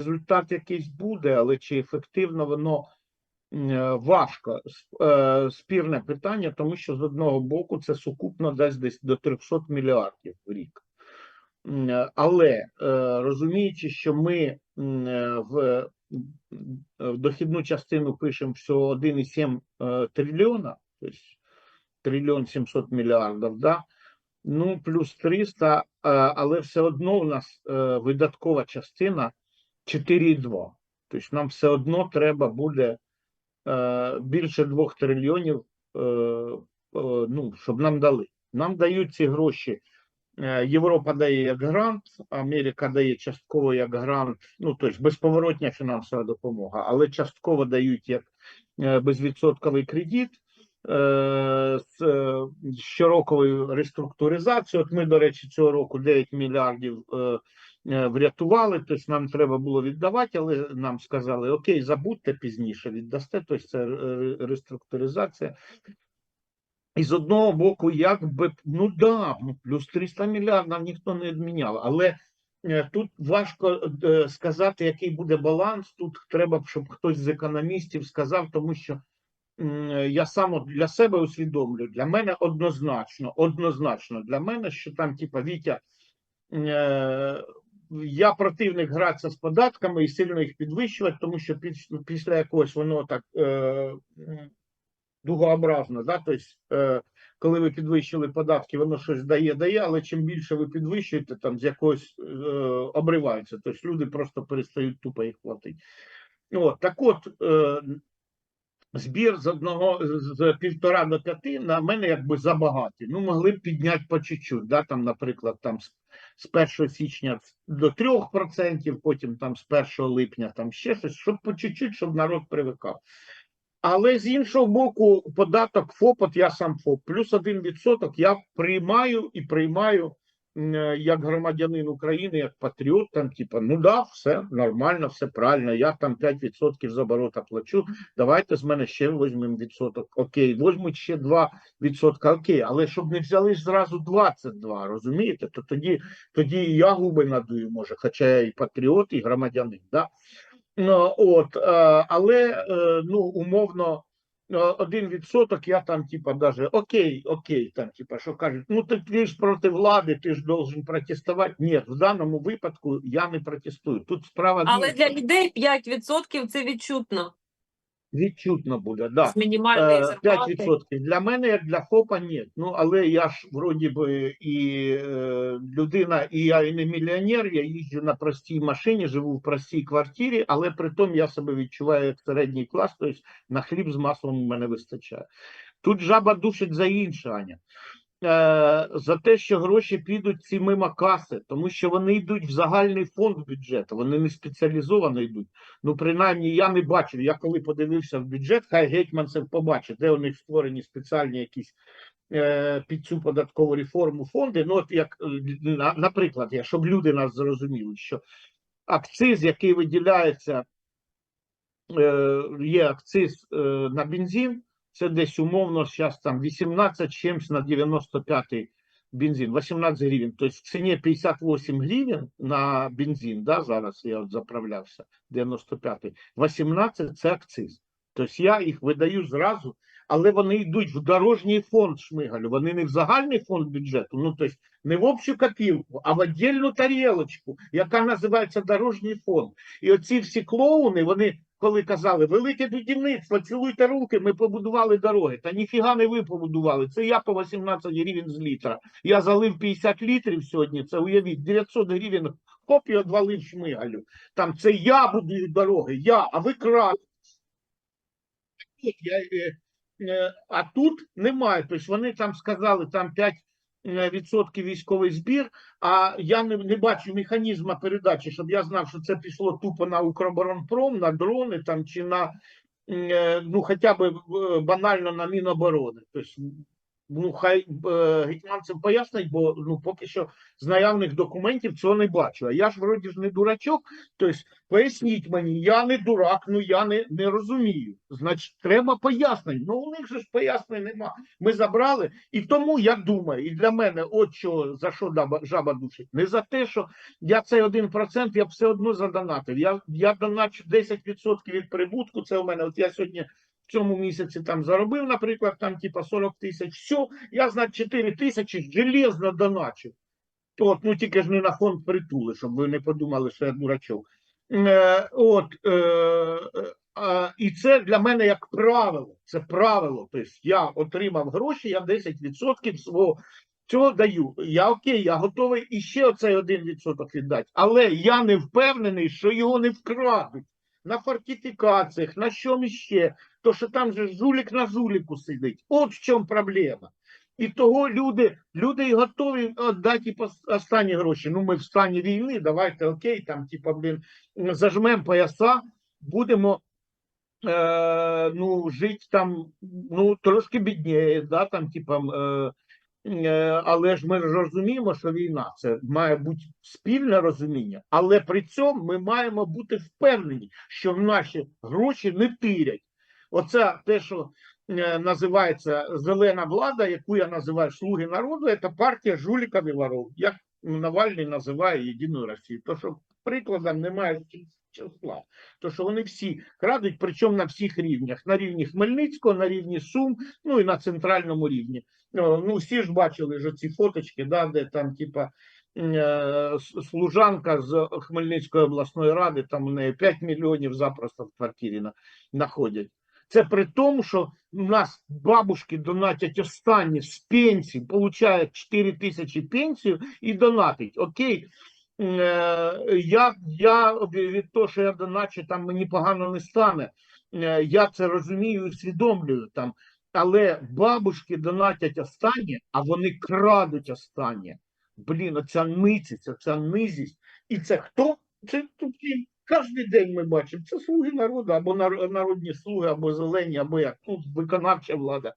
результат якийсь буде, але чи ефективно воно е, важко. Е, Спірне питання, тому що з одного боку це сукупно дасть десь до 300 мільярдів в рік. Е, Але розуміючи, що ми в дохідну частину пишемо всього 1,7 е, трильйона, тобто трильйон 700 мільярдів, да? ну плюс 300, е, але все одно у нас видаткова частина 4,2. Тобто нам все одно треба буде е, більше 2 трильйонів, е, е, ну, щоб нам дали. Нам дають ці гроші. Європа дає як грант, Америка дає частково як грант, ну тобто безповоротня фінансова допомога, але частково дають як безвідсотковий кредит з щороковою реструктуризацією. От ми, до речі, цього року 9 мільярдів врятували, тобто нам треба було віддавати, але нам сказали: Окей, забудьте пізніше, віддасте, тобто це е, реструктуризація. І з одного боку, якби, ну да, ну, плюс 300 мільярдів ніхто не відміняв, але е, тут важко е, сказати, який буде баланс. Тут треба, щоб хтось з економістів сказав, тому що я сам для себе усвідомлю, для мене однозначно, однозначно для мене, що там, типа, Вітя, е, я противник гратися з податками і сильно їх підвищувати, тому що піс- після якогось воно так е, дугообразно, да? тобто, е, коли ви підвищили податки, воно щось дає, дає, але чим більше ви підвищуєте, там з якогось е, обривається. Тобто люди просто перестають тупо їх платити. От, так от, е, збір з одного з півтора до п'яти на мене якби забагаті. Ну, могли б підняти по чуть-чуть, да? там, наприклад, там з, з 1 січня до 3%, потім там з 1 липня там ще щось, щоб по чуть-чуть, щоб народ привикав. Але з іншого боку, податок ФОП, от я сам ФОП, плюс 1% я приймаю і приймаю як громадянин України, як патріот, там, типа, ну да, все нормально, все правильно, я там 5% з оборота плачу, давайте з мене ще візьмемо відсоток, окей, візьмуть ще 2%, окей, але щоб не взяли зразу 22, розумієте, то тоді, тоді і я губи надую, може, хоча я і патріот, і громадянин, да? Ну, от, е, але е, ну, умовно, е, один відсоток я там, типа, даже окей, окей, там, типа, що кажуть, ну ти, ти ж проти влади, ти ж должен протестувати. Ні, в даному випадку я не протестую. Тут справа Але для людей 5% це відчутно відчутно буде. Да. з мінімальної Е, зарплати. 5%. Для мене, як для ФОПа, ні. Ну, але я ж вроді би і е, людина, і я і не мільйонер, я їжджу на простій машині, живу в простій квартирі, але при тому я себе відчуваю як середній клас, тобто на хліб з маслом у мене вистачає. Тут жаба душить за інше, Аня. Е, за те, що гроші підуть ці мимо каси, тому що вони йдуть в загальний фонд бюджету, вони не спеціалізовано йдуть. Ну, принаймні, я не бачив. Я коли подивився в бюджет, хай гетьманцев побачить, де у них створені спеціальні якісь е, під цю податкову реформу фонди. Ну, от як, е, на- наприклад, я, щоб люди нас зрозуміли, що акциз, який виділяється, е, є акциз е, на бензин, це десь умовно зараз там 18 чимсь на 95 бензин, 18 гривень. Тобто в ціні 58 гривень на бензин, да, зараз я от заправлявся, 95 18 це акциз. Тобто я їх видаю зразу, але вони йдуть в дорожній фонд Шмигалю, вони не в загальний фонд бюджету, ну тобто не в общу копілку, а в віддільну тарілочку, яка називається дорожній фонд. І оці всі клоуни, вони коли казали, велике будівництво, цілуйте руки, ми побудували дороги. Та ніфіга не ви побудували. Це я по 18 гривень з літра. Я залив 50 літрів сьогодні, це уявіть, 900 гривень хоп і одвалив шмигалю. Там це я будую дороги, я, а ви я, е, е, а тут немає. Тобто вони там сказали, там 5 е, відсотків військовий збір, а я не, не бачу механізму передачі, щоб я знав, що це пішло тупо на Укроборонпром, на дрони там чи на е, ну хоча б банально на Міноборони. Тобто ну хай е, гетьманцев пояснить, бо ну поки що з наявних документів цього не бачу. А я ж вроді ж не дурачок. Тобто поясніть мені, я не дурак, ну я не, не розумію. Значить, треба пояснень. Ну у них же ж пояснень нема. Ми забрали, і тому я думаю, і для мене, от що за що жаба душить, не за те, що я цей 1% я б все одно задонатив. Я, я доначу 10% від прибутку. Це у мене. От я сьогодні цьому місяці там заробив, наприклад, там типа 40 тисяч. Все, я значить 4 тисячі железно доначив. От, ну тільки ж не на фонд притули, щоб ви не подумали, що я дурачок. Е, от, е, е, і це для мене як правило. Це правило. Тобто я отримав гроші, я 10% свого цього даю. Я окей, я готовий іще оцей 1% віддати. Але я не впевнений, що його не вкрадуть на фортифікаціях, на чому ще. То що там же жулік на жуліку сидить. От в чому проблема. І того люди, люди і готові віддати останні гроші. Ну, ми в стані війни, давайте окей, там, типа, блін, зажмемо пояса, будемо е, ну, жити там, ну, трошки бідніє, да, там, типа, е, але ж ми розуміємо, що війна це має бути спільне розуміння, але при цьому ми маємо бути впевнені, що наші гроші не тирять. Оце те, що е, називається зелена влада, яку я називаю слуги народу, це партія жуліків і воров, як Навальний називає Єдину Росію. То, що прикладом немає числа, то що вони всі крадуть, причому на всіх рівнях: на рівні Хмельницького, на рівні Сум, ну і на центральному рівні. Ну, ну всі ж бачили ж ці фоточки, да, де там, типа. е, Служанка з Хмельницької обласної ради, там у неї 5 мільйонів запросто в квартирі знаходять. Це при тому, що у нас бабушки донатять останні з пенсії, получають 4 тисячі пенсію і донатить. Окей, е, я, я від того, що я доначу, там мені погано не стане. Е, Я це розумію і усвідомлюю там. Але бабушки донатять останнє, а вони крадуть останнє. Блін, оця ницість, оця низість. І це хто? Це тут і кожен день ми бачимо. Це слуги народу, або нар- народні слуги, або зелені, або як тут виконавча влада.